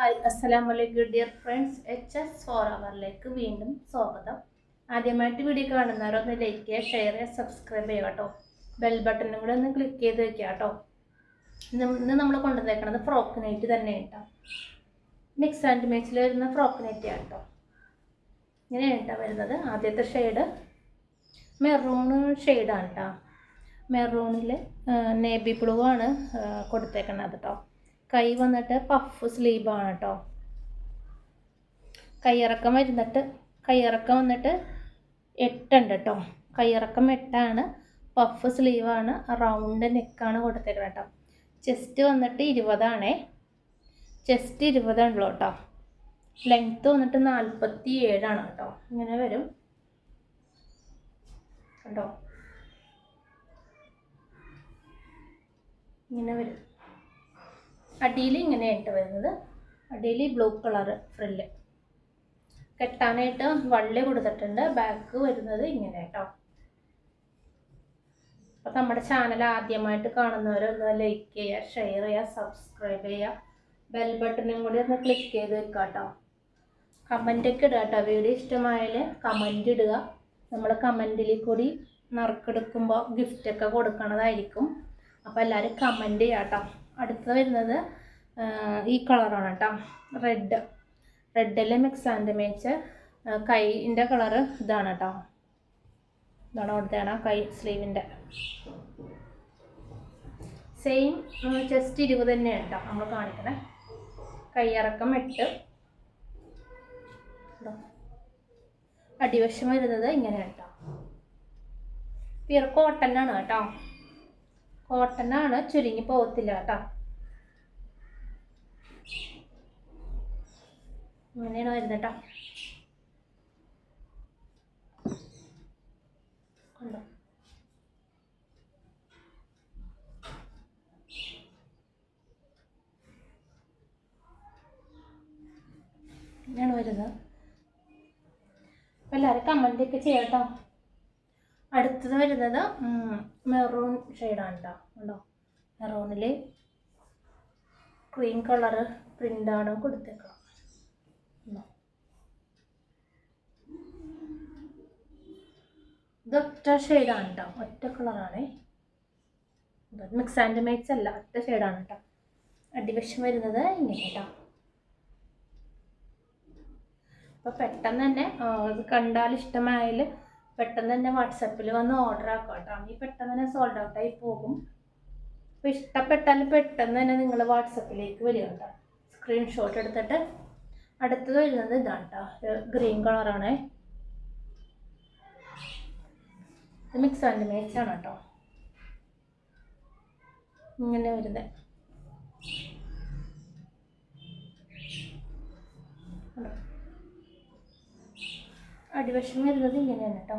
Hi അസ്സലാം വലൈക്കും dear friends. H S four അവറിലേക്ക് വീണ്ടും സ്വാഗതം. ആദ്യമായിട്ട് വീഡിയോ കാണുന്നവരൊന്ന് ലൈക്ക് ചെയ്യുക ഷെയർ ചെയ്യുക സബ്സ്ക്രൈബ് ചെയ്യുക കേട്ടോ ബെൽ ബട്ടണും കൂടെ ഒന്ന് ക്ലിക്ക് ചെയ്ത് വെക്കുക കേട്ടോ ഇന്ന് നമ്മൾ കൊണ്ടുവന്നേക്കണത് ഫ്രോക്ക് നൈറ്റ് തന്നെ കേട്ടോ മിക്സ് ആൻഡ് മാച്ചിൽ വരുന്ന ഫ്രോക്ക് നൈറ്റ് കേട്ടോ ഇങ്ങനെയാണ് കേട്ടോ വരുന്നത്. ആദ്യത്തെ ഷെയ്ഡ് മെറൂൺ ഷെയ്ഡാണ് കേട്ടോ മെറൂണിൽ നേബി ബ്ലൂ ആണ് കൊടുത്തേക്കണത് കേട്ടോ കൈ വന്നിട്ട് പഫ് സ്ലീവാണ് കേട്ടോ കൈയിറക്കം വരുന്നിട്ട് കൈയിറക്കം വന്നിട്ട് എട്ടുണ്ട് കേട്ടോ കൈയിറക്കം എട്ടാണ് പഫ് സ്ലീവാണ് റൗണ്ട് നെക്കാണ് കൊടുത്തേക്കുന്നത് കേട്ടോ ചെസ്റ്റ് വന്നിട്ട് ഇരുപതാണേ. ചെസ്റ്റ് ഇരുപതാണല്ലോ കേട്ടോ ലെങ്ത്ത് വന്നിട്ട് നാൽപ്പത്തി ഏഴാണ് കേട്ടോ ഇങ്ങനെ വരും. കേട്ടോ ഇങ്ങനെ വരും. അടിയിൽ ഇങ്ങനെയായിട്ട് വരുന്നത്. അടിയിൽ ബ്ലൂ കളർ ഫ്രില്ല് കെട്ടാനായിട്ട് വള്ളി കൊടുത്തിട്ടുണ്ട്. ബാക്ക് വരുന്നത് ഇങ്ങനെ കേട്ടോ അപ്പോൾ നമ്മുടെ ചാനൽ ആദ്യമായിട്ട് കാണുന്നവരൊന്ന് ലൈക്ക് ചെയ്യുക ഷെയർ ചെയ്യുക സബ്സ്ക്രൈബ് ചെയ്യുക. ബെൽ ബട്ടണും കൂടി ഒന്ന് ക്ലിക്ക് ചെയ്ത് വെക്കുക കേട്ടോ കമന്റൊക്കെ ഇടുക കേട്ടോ. വീഡിയോ ഇഷ്ടമായാൽ കമന്റ് ഇടുക. നമ്മൾ കമന്റിൽ കൂടി നറുക്കെടുക്കുമ്പോൾ ഗിഫ്റ്റൊക്കെ കൊടുക്കണതായിരിക്കും. അപ്പോൾ എല്ലാവരും കമന്റ് ചെയ്യാം കേട്ടോ അടുത്ത വരുന്നത് ഈ കളറാണ് കേട്ടോ. റെഡ് റെഡിലെ മിക്സ് ആൻഡ് മേച്ച് കൈന്റെ കളറ് ഇതാണ് കേട്ടോ. ഇതാണ് അവിടുത്തെയാണ് കൈ സ്ലീവിന്റെ സെയിം ചെസ്റ്റ് ഇരുപത് തന്നെയാണ് കേട്ടോ നമ്മൾ കാണിക്കണേ. കൈയിറക്കം എട്ട്. അടിവശം വരുന്നത് ഇങ്ങനെ കേട്ടോ. പിയർ കോട്ടനാണ് കേട്ടോ ആണ് ചുരുങ്ങി പോകത്തില്ല കേട്ടോ. അങ്ങനെയാണ് വരുന്നത് കേട്ടോ. ഇങ്ങനെയാണ് വരുന്നത്. എല്ലാവരും കമന്റ് ഒക്കെ ചെയ്യാം കേട്ടോ. അടുത്തത് വരുന്നത് മെറൂൺ ഷെയ്ഡാണ് കേട്ടോ ഉണ്ടോ? മെറൂണിൽ ക്രീം കളർ പ്രിന്റാണ് കൊടുത്തേക്കണം ഇതൊറ്റ ഷെയ്ഡാണ് കേട്ടോ ഒറ്റ കളറാണേ മിക്സ് ആൻഡ് മേക്സ് അല്ല ഒറ്റ ഷെയ്ഡാണ് കേട്ടോ അടിവശം വരുന്നത് ഇങ്ങനെ കേട്ടോ അപ്പോൾ പെട്ടെന്ന് തന്നെ അത് കണ്ടാൽ ഇഷ്ടമായാൽ പെട്ടെന്ന് തന്നെ വാട്സപ്പിൽ വന്ന് ഓർഡർ ആക്കാം കേട്ടോ. ഈ പെട്ടെന്ന് തന്നെ സോൾഡ് ഔട്ട് ആയി പോകും. അപ്പോൾ ഇഷ്ടപ്പെട്ടാൽ പെട്ടെന്ന് തന്നെ നിങ്ങൾ വാട്സപ്പിലേക്ക് വരിക കേട്ടോ. സ്ക്രീൻഷോട്ട് എടുത്തിട്ട് അടുത്തത് വരുന്നത് ഇതാണ് കേട്ടോ ഗ്രീൻ കളറാണ് മിക്സ് ആൻഡ് മേച്ചാണ് കേട്ടോ ഇങ്ങനെ വരുന്നത് കണ്ടോ? അടിവശം വരുന്നത് ഇങ്ങനെയാണ് കേട്ടോ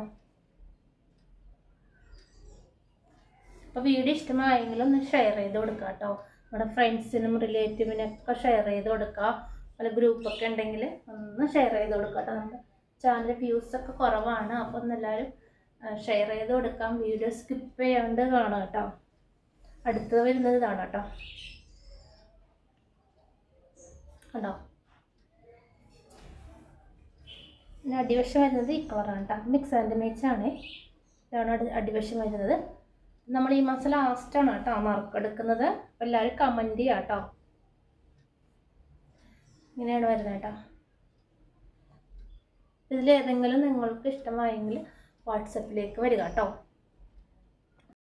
അപ്പോൾ വീഡിയോ ഇഷ്ടമായെങ്കിൽ ഒന്ന് ഷെയർ ചെയ്ത് കൊടുക്കുക കേട്ടോ നമ്മുടെ ഫ്രണ്ട്സിനും റിലേറ്റീവിനൊക്കെ ഷെയർ ചെയ്ത് കൊടുക്കുക പല ഗ്രൂപ്പൊക്കെ ഉണ്ടെങ്കിൽ ഒന്ന് ഷെയർ ചെയ്ത് കൊടുക്കുക കേട്ടോ നമ്മുടെ ചാനൽ വ്യൂസൊക്കെ കുറവാണ്. അപ്പോൾ ഒന്ന് എല്ലാവരും ഷെയർ ചെയ്ത് കൊടുക്കാം. വീഡിയോ സ്കിപ്പ് ചെയ്യാണ്ട് കാണാം കേട്ടോ അടുത്തത് വരുന്നത് ഇതാണ് കേട്ടോ കണ്ടോ? പിന്നെ അടിവശം വരുന്നത് ഈ കളറാണ് കേട്ടോ മിക്സ് ആൻഡ് മേച്ച് ആണ്. ഇതാണ് അടിവശം വരുന്നത്. നമ്മൾ ഈ മാസം ലാസ്റ്റാണ് കേട്ടോ മാർക്ക് അപ്പോൾ എല്ലാവരും കമന്റ് ചെയ്യാം കേട്ടോ ഇങ്ങനെയാണ് വരുന്നത് കേട്ടോ ഇതിലേതെങ്കിലും നിങ്ങൾക്ക് ഇഷ്ടമായെങ്കിൽ വാട്സപ്പിലേക്ക് വരിക കേട്ടോ